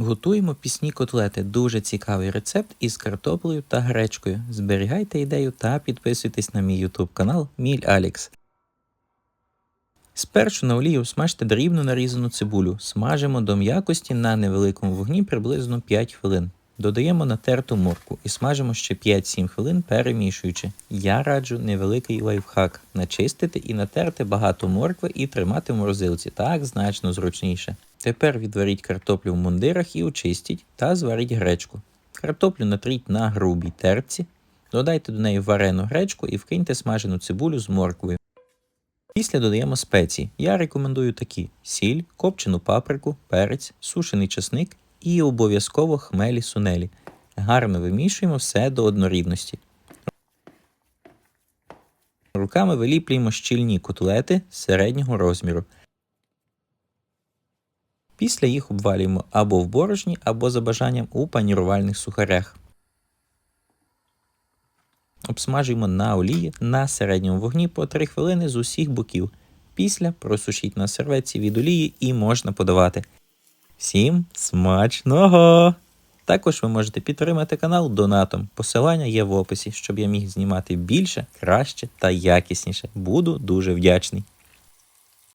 Готуємо пісні котлети. Дуже цікавий рецепт із картоплею та гречкою. Зберігайте ідею та підписуйтесь на мій YouTube канал Міль Алікс. Спершу на олію смажте дрібно нарізану цибулю. Смажимо до м'якості на невеликому вогні приблизно 5 хвилин. Додаємо натерту морку і смажимо ще 5-7 хвилин, перемішуючи. Я раджу невеликий лайфхак начистити і натерти багато моркви і тримати в морозилці. Так значно зручніше. Тепер відваріть картоплю в мундирах і очистіть та зваріть гречку. Картоплю натріть на грубій терці, додайте до неї варену гречку і вкиньте смажену цибулю з морквою. Після додаємо спеції. Я рекомендую такі: сіль, копчену паприку, перець, сушений чесник і обов'язково хмелі сунелі. Гарно вимішуємо все до однорідності. Руками виліплюємо щільні котлети середнього розміру. Після їх обвалюємо або в борошні, або за бажанням у панірувальних сухарях. Обсмажуємо на олії на середньому вогні по 3 хвилини з усіх боків. Після просушіть на серветці від олії і можна подавати. Всім смачного! Також ви можете підтримати канал донатом. Посилання є в описі, щоб я міг знімати більше, краще та якісніше. Буду дуже вдячний.